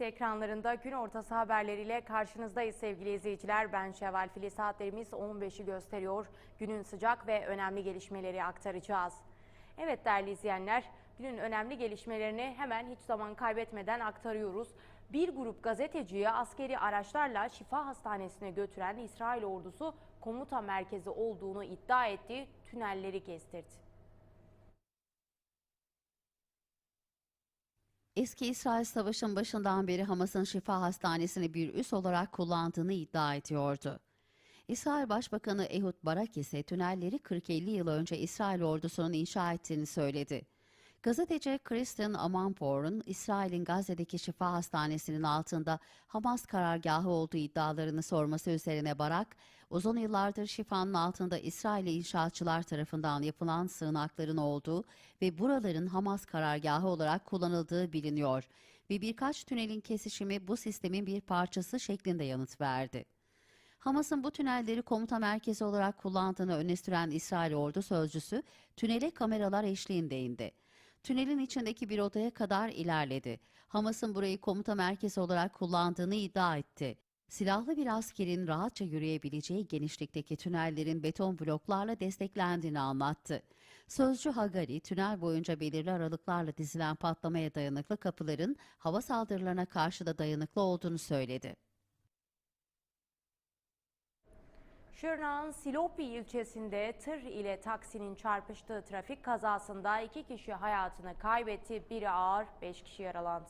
PFC ekranlarında gün ortası haberleriyle karşınızdayız sevgili izleyiciler. Ben Şevval Filiz saatlerimiz 15'i gösteriyor. Günün sıcak ve önemli gelişmeleri aktaracağız. Evet değerli izleyenler, günün önemli gelişmelerini hemen hiç zaman kaybetmeden aktarıyoruz. Bir grup gazeteciyi askeri araçlarla Şifa Hastanesi'ne götüren İsrail ordusu komuta merkezi olduğunu iddia ettiği tünelleri kestirdi. Eski İsrail Savaşı'nın başından beri Hamas'ın Şifa Hastanesi'ni bir üs olarak kullandığını iddia ediyordu. İsrail Başbakanı Ehud Barak ise tünelleri 40-50 yıl önce İsrail ordusunun inşa ettiğini söyledi. Gazeteci Christian Amanpour'un İsrail'in Gazze'deki şifa hastanesinin altında Hamas karargahı olduğu iddialarını sorması üzerine Barak, uzun yıllardır şifanın altında İsrail'i inşaatçılar tarafından yapılan sığınakların olduğu ve buraların Hamas karargahı olarak kullanıldığı biliniyor ve birkaç tünelin kesişimi bu sistemin bir parçası şeklinde yanıt verdi. Hamas'ın bu tünelleri komuta merkezi olarak kullandığını öne süren İsrail ordu sözcüsü tünele kameralar eşliğinde indi. Tünelin içindeki bir odaya kadar ilerledi. Hamas'ın burayı komuta merkezi olarak kullandığını iddia etti. Silahlı bir askerin rahatça yürüyebileceği genişlikteki tünellerin beton bloklarla desteklendiğini anlattı. Sözcü Hagari, tünel boyunca belirli aralıklarla dizilen patlamaya dayanıklı kapıların hava saldırılarına karşı da dayanıklı olduğunu söyledi. Şırnak'ın Silopi ilçesinde tır ile taksinin çarpıştığı trafik kazasında iki kişi hayatını kaybetti, biri ağır, beş kişi yaralandı.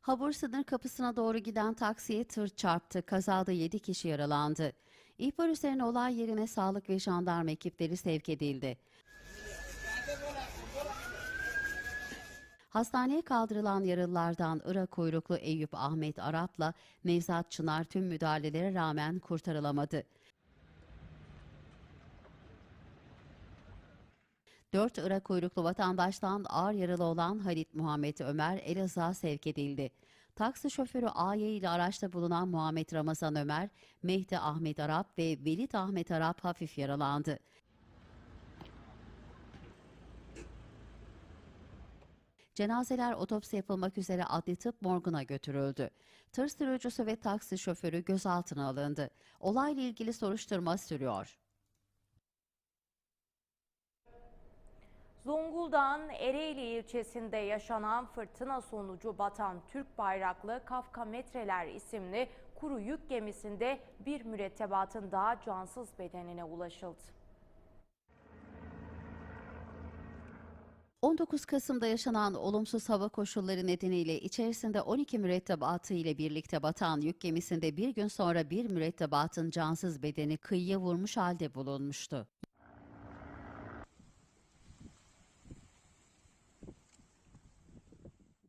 Habur sınır kapısına doğru giden taksiye tır çarptı. Kazada 7 kişi yaralandı. İhbar üzerine olay yerine sağlık ve jandarma ekipleri sevk edildi. Hastaneye kaldırılan yaralılardan Irak kuyruklu Eyüp Ahmet Arap'la Nevzat Çınar tüm müdahalelere rağmen kurtarılamadı. Dört Irak kuyruklu vatandaştan ağır yaralı olan Halit Muhammed Ömer Elazığ'a sevk edildi. Taksi şoförü AY ile araçta bulunan Muhammed Ramazan Ömer, Mehdi Ahmet Arap ve Velit Ahmet Arap hafif yaralandı. Cenazeler otopsi yapılmak üzere adli tıp morguna götürüldü. Tır sürücüsü ve taksi şoförü gözaltına alındı. Olayla ilgili soruşturma sürüyor. Zonguldak'ın Ereğli ilçesinde yaşanan fırtına sonucu batan Türk bayraklı Kafka Metreler isimli kuru yük gemisinde bir mürettebatın daha cansız bedenine ulaşıldı. 19 Kasım'da yaşanan olumsuz hava koşulları nedeniyle içerisinde 12 mürettebatı ile birlikte batan yük gemisinde bir gün sonra bir mürettebatın cansız bedeni kıyıya vurmuş halde bulunmuştu.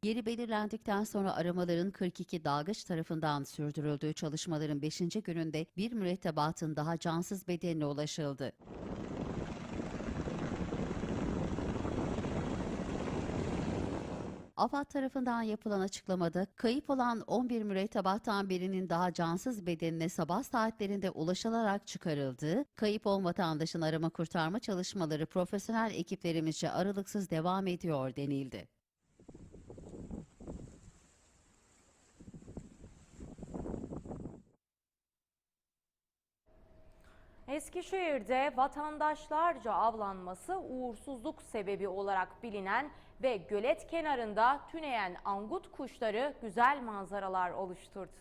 Yeri belirlendikten sonra aramaların 42 dalgıç tarafından sürdürüldüğü çalışmaların 5. gününde bir mürettebatın daha cansız bedenine ulaşıldı. AFAD tarafından yapılan açıklamada kayıp olan 11 mürettebattan birinin daha cansız bedenine sabah saatlerinde ulaşılarak çıkarıldığı, kayıp olan vatandaşın arama kurtarma çalışmaları profesyonel ekiplerimizce aralıksız devam ediyor denildi. Eskişehir'de vatandaşlarca avlanması uğursuzluk sebebi olarak bilinen ve gölet kenarında tüneyen angut kuşları güzel manzaralar oluşturdu.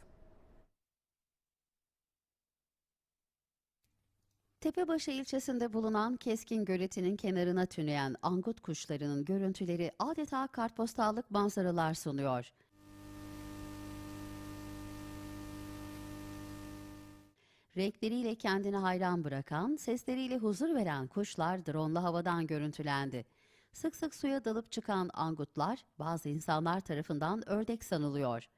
Tepebaşı ilçesinde bulunan Keskin Göleti'nin kenarına tüneyen angut kuşlarının görüntüleri adeta kartpostallık manzaralar sunuyor. Renkleriyle kendini hayran bırakan, sesleriyle huzur veren kuşlar dronla havadan görüntülendi. Sık sık suya dalıp çıkan angutlar bazı insanlar tarafından ördek sanılıyor.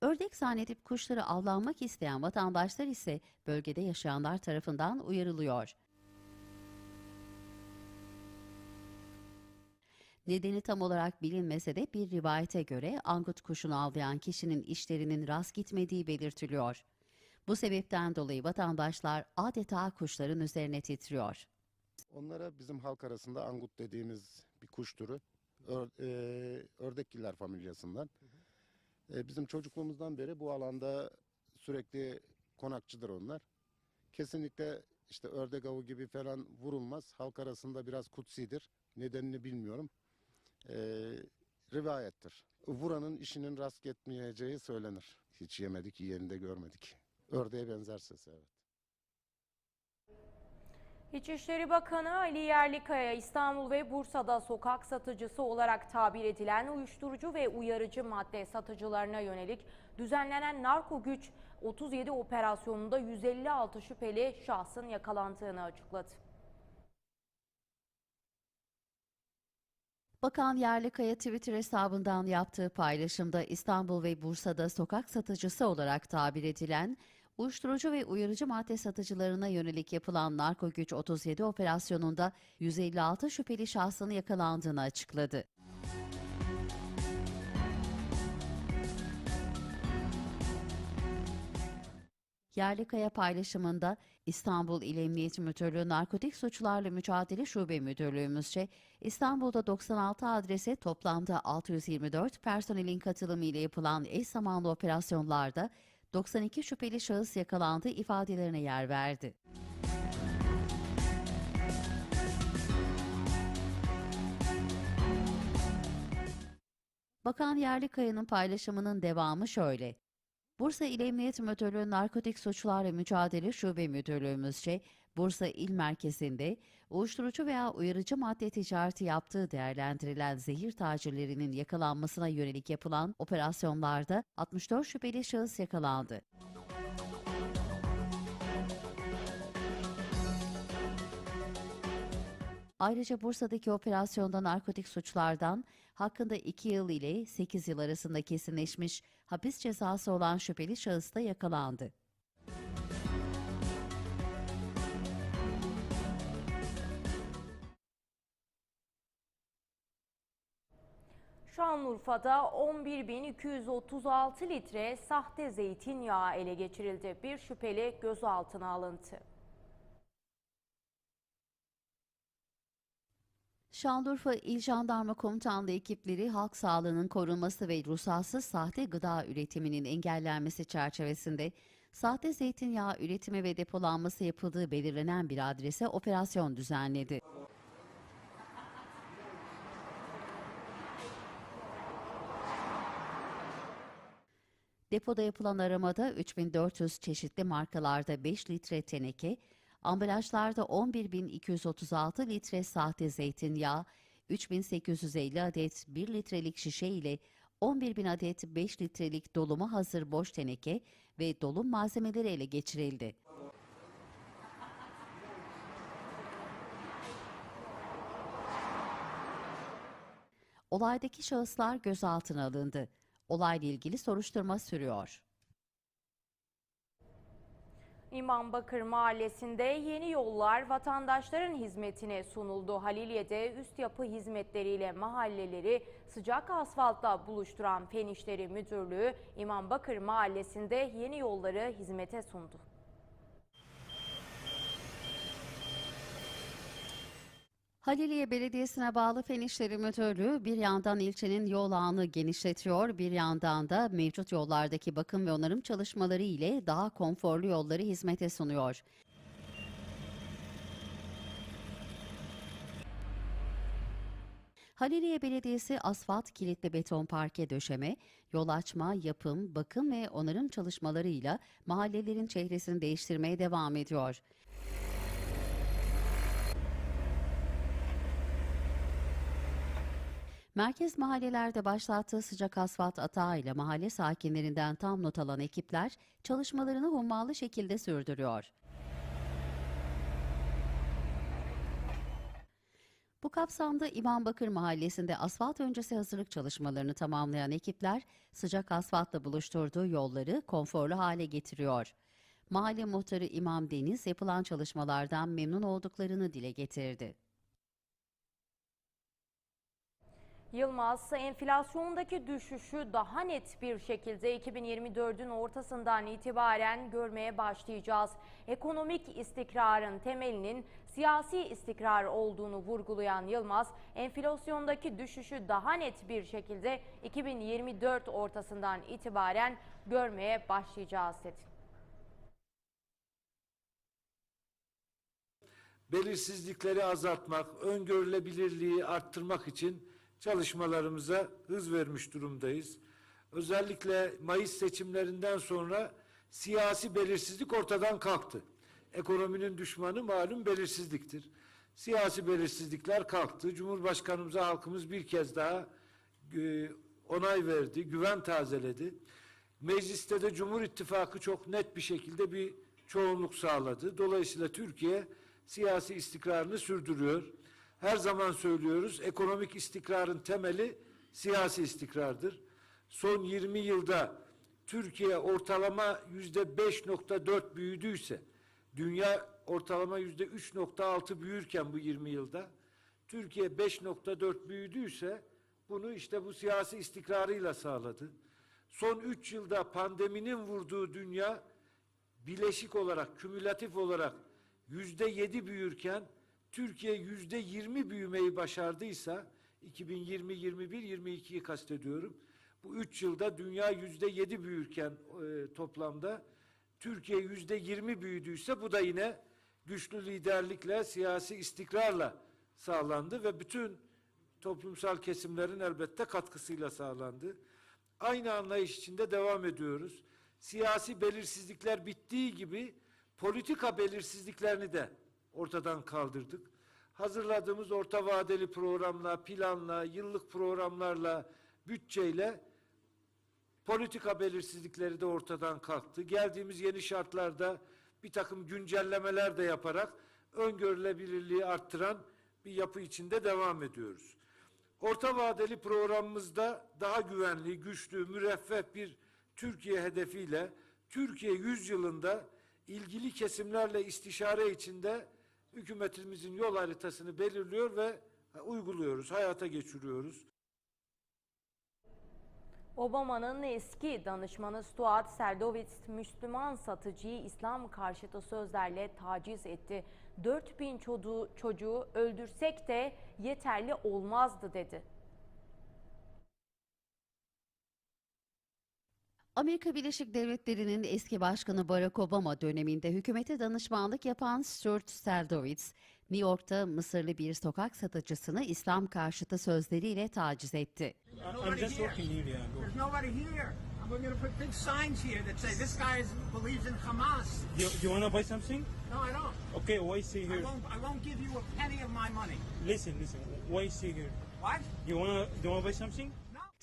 Ördek zannedip kuşları avlanmak isteyen vatandaşlar ise bölgede yaşayanlar tarafından uyarılıyor. Nedeni tam olarak bilinmese de bir rivayete göre angut kuşunu avlayan kişinin işlerinin rast gitmediği belirtiliyor. Bu sebepten dolayı vatandaşlar adeta kuşların üzerine titriyor. Onlara bizim halk arasında angut dediğimiz bir kuş türü. Ör- e, Ördekgiller familyasından. E, bizim çocukluğumuzdan beri bu alanda sürekli konakçıdır onlar. Kesinlikle işte ördek avı gibi falan vurulmaz. Halk arasında biraz kutsidir. Nedenini bilmiyorum. E, rivayettir. Vuranın işinin rast gitmeyeceği söylenir. Hiç yemedik, yiyeni de görmedik. Ördeğe benzer ses evet. İçişleri Bakanı Ali Yerlikaya İstanbul ve Bursa'da sokak satıcısı olarak tabir edilen uyuşturucu ve uyarıcı madde satıcılarına yönelik düzenlenen narko güç 37 operasyonunda 156 şüpheli şahsın yakalandığını açıkladı. Bakan Yerlikaya Twitter hesabından yaptığı paylaşımda İstanbul ve Bursa'da sokak satıcısı olarak tabir edilen uyuşturucu ve uyarıcı madde satıcılarına yönelik yapılan Narko Güç 37 operasyonunda 156 şüpheli şahsın yakalandığını açıkladı. Yerlikaya paylaşımında İstanbul İl Emniyet Müdürlüğü Narkotik Suçlarla Mücadele Şube Müdürlüğümüzce İstanbul'da 96 adrese toplamda 624 personelin katılımı ile yapılan eş zamanlı operasyonlarda 92 şüpheli şahıs yakalandı ifadelerine yer verdi. Bakan Yerlikaya'nın paylaşımının devamı şöyle. Bursa İl Emniyet Müdürlüğü Narkotik Suçlarla Mücadele Şube Müdürlüğümüzce Bursa İl Merkezi'nde uyuşturucu veya uyarıcı madde ticareti yaptığı değerlendirilen zehir tacirlerinin yakalanmasına yönelik yapılan operasyonlarda 64 şüpheli şahıs yakalandı. Ayrıca Bursa'daki operasyonda narkotik suçlardan hakkında 2 yıl ile 8 yıl arasında kesinleşmiş hapis cezası olan şüpheli şahıs da yakalandı. Şanlıurfa'da 11.236 litre sahte zeytinyağı ele geçirildi. Bir şüpheli gözaltına alındı. Şanlıurfa İl Jandarma Komutanlığı ekipleri halk sağlığının korunması ve ruhsatsız sahte gıda üretiminin engellenmesi çerçevesinde sahte zeytinyağı üretimi ve depolanması yapıldığı belirlenen bir adrese operasyon düzenledi. Depoda yapılan aramada 3400 çeşitli markalarda 5 litre teneke, ambalajlarda 11.236 litre sahte zeytinyağı, 3850 adet 1 litrelik şişe ile 11.000 adet 5 litrelik doluma hazır boş teneke ve dolum malzemeleri ele geçirildi. Olaydaki şahıslar gözaltına alındı. Olayla ilgili soruşturma sürüyor. İmam Bakır Mahallesi'nde yeni yollar vatandaşların hizmetine sunuldu. Haliliye'de üst yapı hizmetleriyle mahalleleri sıcak asfaltla buluşturan Fen İşleri Müdürlüğü İmam Bakır Mahallesi'nde yeni yolları hizmete sundu. Haliliye Belediyesi'ne bağlı Fen İşleri Müdürlüğü bir yandan ilçenin yol ağını genişletiyor, bir yandan da mevcut yollardaki bakım ve onarım çalışmaları ile daha konforlu yolları hizmete sunuyor. Haliliye Belediyesi asfalt kilitli beton parke döşeme, yol açma, yapım, bakım ve onarım çalışmalarıyla mahallelerin çehresini değiştirmeye devam ediyor. Merkez mahallelerde başlattığı sıcak asfalt atağıyla mahalle sakinlerinden tam not alan ekipler çalışmalarını hummalı şekilde sürdürüyor. Bu kapsamda İmambakır Mahallesi'nde asfalt öncesi hazırlık çalışmalarını tamamlayan ekipler sıcak asfaltla buluşturduğu yolları konforlu hale getiriyor. Mahalle muhtarı İmam Deniz yapılan çalışmalardan memnun olduklarını dile getirdi. Yılmaz, enflasyondaki düşüşü daha net bir şekilde 2024'ün ortasından itibaren görmeye başlayacağız. Ekonomik istikrarın temelinin siyasi istikrar olduğunu vurgulayan Yılmaz, enflasyondaki düşüşü daha net bir şekilde 2024 ortasından itibaren görmeye başlayacağız dedi. belirsizlikleri azaltmak, öngörülebilirliği arttırmak için çalışmalarımıza hız vermiş durumdayız. Özellikle Mayıs seçimlerinden sonra siyasi belirsizlik ortadan kalktı. Ekonominin düşmanı malum belirsizliktir. Siyasi belirsizlikler kalktı. Cumhurbaşkanımıza halkımız bir kez daha e, onay verdi, güven tazeledi. Mecliste de Cumhur İttifakı çok net bir şekilde bir çoğunluk sağladı. Dolayısıyla Türkiye siyasi istikrarını sürdürüyor. Her zaman söylüyoruz ekonomik istikrarın temeli siyasi istikrardır. Son 20 yılda Türkiye ortalama yüzde 5.4 büyüdüyse, dünya ortalama yüzde 3.6 büyürken bu 20 yılda, Türkiye 5.4 büyüdüyse bunu işte bu siyasi istikrarıyla sağladı. Son 3 yılda pandeminin vurduğu dünya bileşik olarak, kümülatif olarak yüzde yedi büyürken Türkiye yüzde yirmi büyümeyi başardıysa 2020, 21, 22'yi kastediyorum. Bu üç yılda dünya yüzde yedi büyürken e, toplamda Türkiye yüzde yirmi büyüdüyse bu da yine güçlü liderlikle, siyasi istikrarla sağlandı ve bütün toplumsal kesimlerin elbette katkısıyla sağlandı. Aynı anlayış içinde devam ediyoruz. Siyasi belirsizlikler bittiği gibi politika belirsizliklerini de ortadan kaldırdık. Hazırladığımız orta vadeli programla, planla, yıllık programlarla, bütçeyle politika belirsizlikleri de ortadan kalktı. Geldiğimiz yeni şartlarda bir takım güncellemeler de yaparak öngörülebilirliği arttıran bir yapı içinde devam ediyoruz. Orta vadeli programımızda daha güvenli, güçlü, müreffeh bir Türkiye hedefiyle Türkiye 100 yılında ilgili kesimlerle istişare içinde hükümetimizin yol haritasını belirliyor ve uyguluyoruz, hayata geçiriyoruz. Obama'nın eski danışmanı Stuart Serdowitz, Müslüman satıcıyı İslam karşıtı sözlerle taciz etti. 4000 çocuğu, çocuğu öldürsek de yeterli olmazdı dedi. Amerika Birleşik Devletleri'nin eski başkanı Barack Obama döneminde hükümete danışmanlık yapan Stuart Serdowitz, New York'ta Mısırlı bir sokak satıcısını İslam karşıtı sözleriyle taciz etti. Listen, listen. Why here? What? You wanna, you wanna buy something?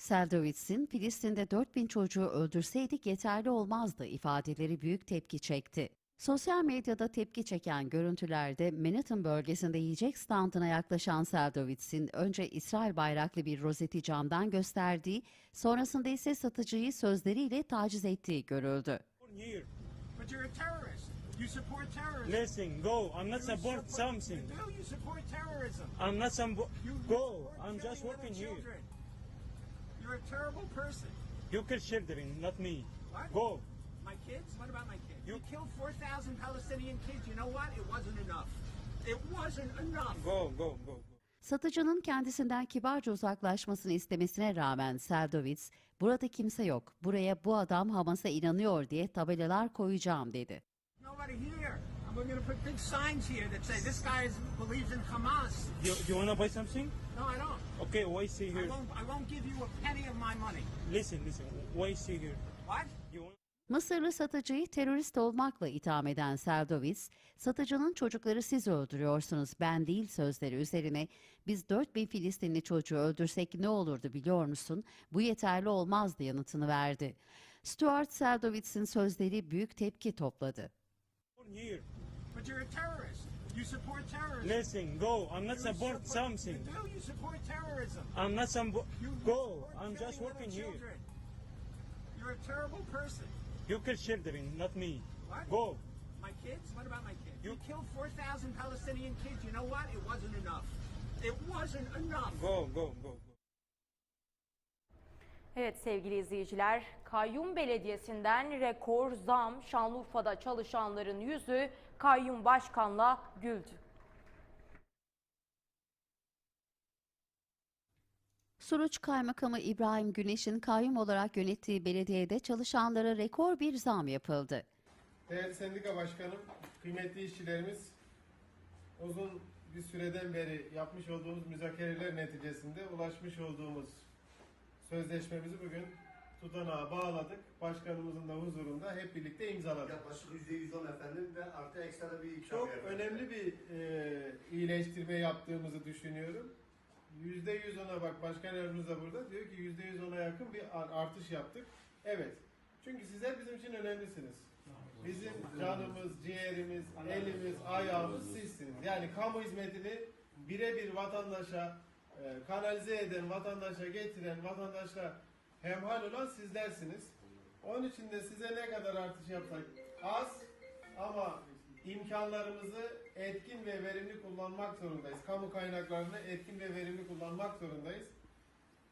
No. Serdowitz'in Filistin'de 4000 çocuğu öldürseydik yeterli olmazdı ifadeleri büyük tepki çekti. Sosyal medyada tepki çeken görüntülerde Manhattan bölgesinde yiyecek standına yaklaşan Serdowitz'in önce İsrail bayraklı bir rozeti camdan gösterdiği, sonrasında ise satıcıyı sözleriyle taciz ettiği görüldü. You support terrorism. Listen, go. I'm not You support something. You do. You support terrorism. I'm not some. You you Go. I'm just working here. You're a terrible person. You kill children, not me. What? Go. My kids? What about my kids? You, You- killed 4,000 Palestinian kids. You know what? It wasn't enough. It wasn't enough. Go, go, go. go. Satıcının kendisinden kibarca uzaklaşmasını istemesine rağmen Serdowitz, burada kimse yok, buraya bu adam Hamas'a inanıyor diye tabelalar koyacağım dedi. Nobody here. We're going to put big signs here that say this guy is, believes in Hamas. You, you wanna buy something? No, I don't. Okay, why I here? won't. I won't give you a penny of my money. Listen, listen. Why stay here? What? You want? Mısırlı satıcıyı terörist olmakla itham eden Serdowitz, satıcının çocukları siz öldürüyorsunuz ben değil sözleri üzerine biz 4000 Filistinli çocuğu öldürsek ne olurdu biliyor musun? Bu yeterli olmazdı yanıtını verdi. Stuart Serdowitz'in sözleri büyük tepki topladı. Here. But you're a terrorist. You support terrorism. Listen, go. I'm not You support something. You do. You support terrorism. I'm not some. You you Go. support I'm just working here. You're a terrible person. You kill children, not me. What? Go. My kids? What about my kids? You, You- killed 4,000 Palestinian kids. You know what? It wasn't enough. It wasn't enough. Go, go, go. go. Evet sevgili izleyiciler, Kayyum Belediyesi'nden rekor zam Şanlıurfa'da çalışanların yüzü Kayyum Başkan'la güldü. Suruç Kaymakamı İbrahim Güneş'in kayyum olarak yönettiği belediyede çalışanlara rekor bir zam yapıldı. Değerli sendika başkanım, kıymetli işçilerimiz, uzun bir süreden beri yapmış olduğumuz müzakereler neticesinde ulaşmış olduğumuz sözleşmemizi bugün tutanağa bağladık. Başkanımızın da huzurunda hep birlikte imzaladık. Yaklaşık %110 efendim ve artı ekstra bir ikram Çok yapıyoruz. önemli bir e, iyileştirme yaptığımızı düşünüyorum. %110'a bak başkan yardımcımız da burada diyor ki %110'a yakın bir ar- artış yaptık. Evet. Çünkü sizler bizim için önemlisiniz. Bizim canımız, ciğerimiz, elimiz, ayağımız sizsiniz. Yani kamu hizmetini birebir vatandaşa e, kanalize eden, vatandaşa getiren, vatandaşla hemhal olan sizlersiniz. Onun için de size ne kadar artış yapsak az ama imkanlarımızı etkin ve verimli kullanmak zorundayız. Kamu kaynaklarını etkin ve verimli kullanmak zorundayız.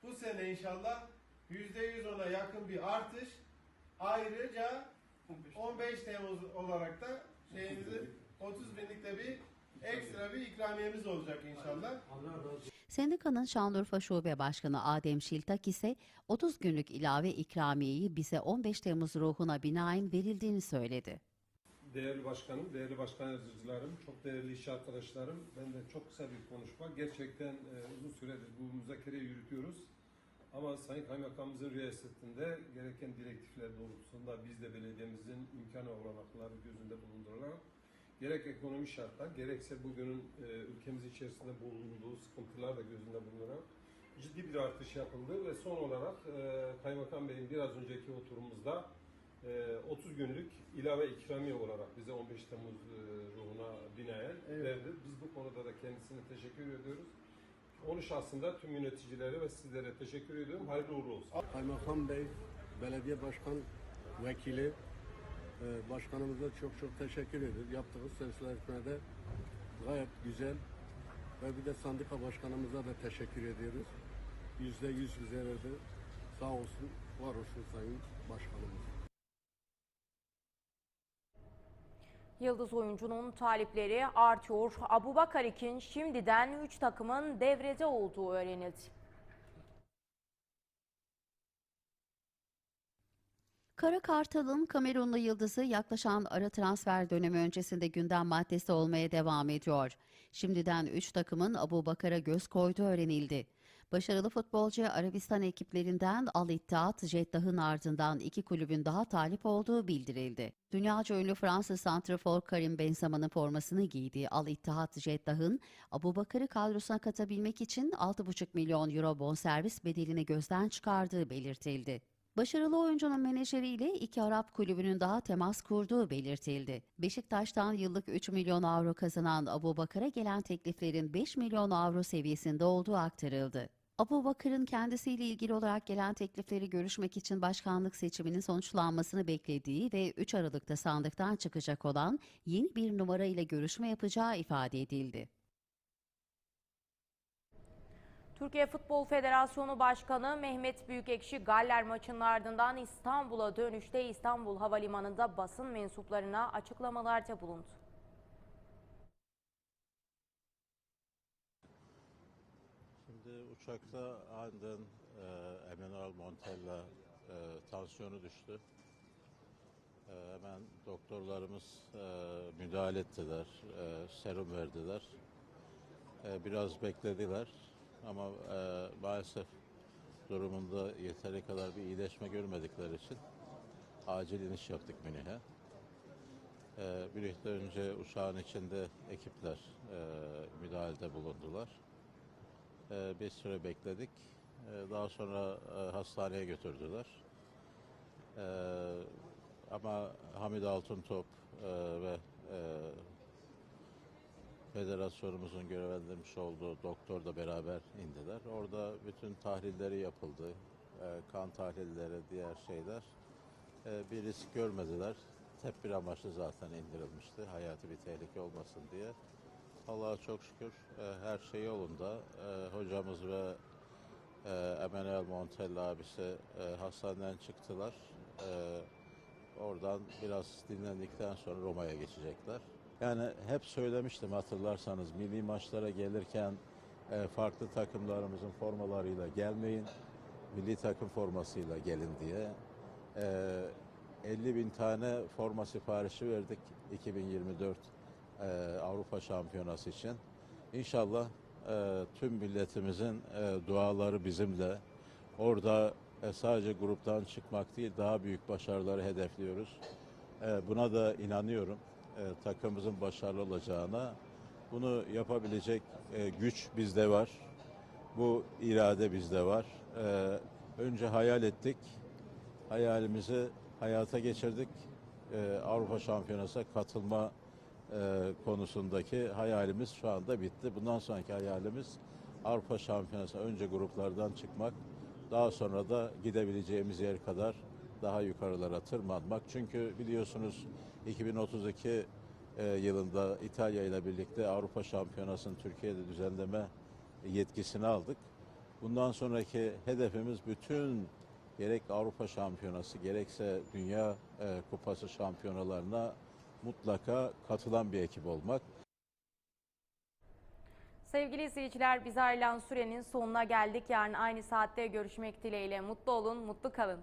Bu sene inşallah %110'a yakın bir artış. Ayrıca 15 Temmuz olarak da şeyimizi 30 binlik de bir ekstra bir ikramiyemiz olacak inşallah. Sendikanın Şanlıurfa Şube Başkanı Adem Şiltak ise 30 günlük ilave ikramiyeyi bize 15 Temmuz ruhuna binaen verildiğini söyledi. Değerli başkanım, değerli başkan yardımcılarım, çok değerli iş arkadaşlarım. Ben de çok kısa bir konuşma. Gerçekten e, uzun süredir bu müzakereyi yürütüyoruz. Ama Sayın Kaymakamımızın riyasetinde gereken direktifler doğrultusunda biz de belediyemizin imkan ve olanakları gözünde bulundurarak gerek ekonomi şartlar gerekse bugünün e, ülkemiz içerisinde bulunduğu sıkıntılar da gözünde bulunarak ciddi bir artış yapıldı ve son olarak e, Kaymakam Bey'in biraz önceki oturumumuzda e, 30 günlük ilave ikramiye olarak bize 15 Temmuz e, ruhuna binaen Evet. verdi. Biz bu konuda da kendisine teşekkür ediyoruz. Onun şahsında tüm yöneticilere ve sizlere teşekkür ediyorum. Hayırlı uğurlu olsun. Kaymakam Bey, belediye başkan vekili, e, başkanımıza çok çok teşekkür ediyoruz. Yaptığı sözleşmede gayet güzel ve bir de sandika başkanımıza da teşekkür ediyoruz. Yüzde yüz bize verdi. Sağ olsun, var olsun sayın başkanımız. Yıldız oyuncunun talipleri artıyor. Abu Bakarik'in şimdiden 3 takımın devrede olduğu öğrenildi. Kara Kartal'ın Kamerunlu yıldızı yaklaşan ara transfer dönemi öncesinde gündem maddesi olmaya devam ediyor. Şimdiden 3 takımın Abu Bakar'a göz koyduğu öğrenildi. Başarılı futbolcu Arabistan ekiplerinden Al Ittihad, Jeddah'ın ardından iki kulübün daha talip olduğu bildirildi. Dünyaca ünlü Fransız santrafor Karim Benzema'nın formasını giydiği Al Ittihad Jeddah'ın Abu Bakar'ı kadrosuna katabilmek için 6,5 milyon euro bonservis bedelini gözden çıkardığı belirtildi. Başarılı oyuncunun menajeriyle iki Arap kulübünün daha temas kurduğu belirtildi. Beşiktaş'tan yıllık 3 milyon avro kazanan Abu Bakar'a gelen tekliflerin 5 milyon avro seviyesinde olduğu aktarıldı. Abu Bakır'ın kendisiyle ilgili olarak gelen teklifleri görüşmek için başkanlık seçiminin sonuçlanmasını beklediği ve 3 Aralık'ta sandıktan çıkacak olan yeni bir numara ile görüşme yapacağı ifade edildi. Türkiye Futbol Federasyonu Başkanı Mehmet Büyükekşi Galler maçının ardından İstanbul'a dönüşte İstanbul Havalimanı'nda basın mensuplarına açıklamalarda bulundu. Şimdi uçakta aniden e, Emmanuel Montella e, tansiyonu düştü. E, hemen doktorlarımız e, müdahale ettiler, e, serum verdiler. E, biraz beklediler ama e, maalesef durumunda yeteri kadar bir iyileşme görmedikleri için acil iniş yaptık Münih'e. E, Münih'te önce uçağın içinde ekipler e, müdahalede bulundular. Ee, bir süre bekledik. Ee, Daha sonra e, hastaneye götürdüler. Ee, Ama Hamid Altıntop e, ve e, federasyonumuzun görevlendirmiş olduğu doktor da beraber indiler. Orada bütün tahlilleri yapıldı. Ee, Kan tahlilleri, diğer şeyler. Ee, Bir risk görmediler. Tedbir amaçlı zaten indirilmişti. Hayati bir tehlike olmasın diye. Allah'a çok şükür e, her şey yolunda. E, hocamız ve e, e, Emanuel Montella abisi e, hastaneden çıktılar. E, oradan biraz dinlendikten sonra Roma'ya geçecekler. Yani hep söylemiştim hatırlarsanız milli maçlara gelirken e, farklı takımlarımızın formalarıyla gelmeyin, milli takım formasıyla gelin diye. E, 50 bin tane forma siparişi verdik 2024 e, Avrupa Şampiyonası için. İnşallah e, tüm milletimizin e, duaları bizimle. Orada e, sadece gruptan çıkmak değil daha büyük başarıları hedefliyoruz. E, buna da inanıyorum. E, takımımızın başarılı olacağına. Bunu yapabilecek e, güç bizde var. Bu irade bizde var. E, önce hayal ettik. Hayalimizi hayata geçirdik. E, Avrupa Şampiyonası'na katılma e, konusundaki hayalimiz şu anda bitti. Bundan sonraki hayalimiz Avrupa Şampiyonası'na önce gruplardan çıkmak, daha sonra da gidebileceğimiz yer kadar daha yukarılara tırmanmak. Çünkü biliyorsunuz 2032 e, yılında İtalya ile birlikte Avrupa Şampiyonası'nı Türkiye'de düzenleme yetkisini aldık. Bundan sonraki hedefimiz bütün gerek Avrupa Şampiyonası gerekse Dünya e, Kupası şampiyonalarına mutlaka katılan bir ekip olmak. Sevgili izleyiciler bize ayrılan sürenin sonuna geldik. Yarın aynı saatte görüşmek dileğiyle. Mutlu olun, mutlu kalın.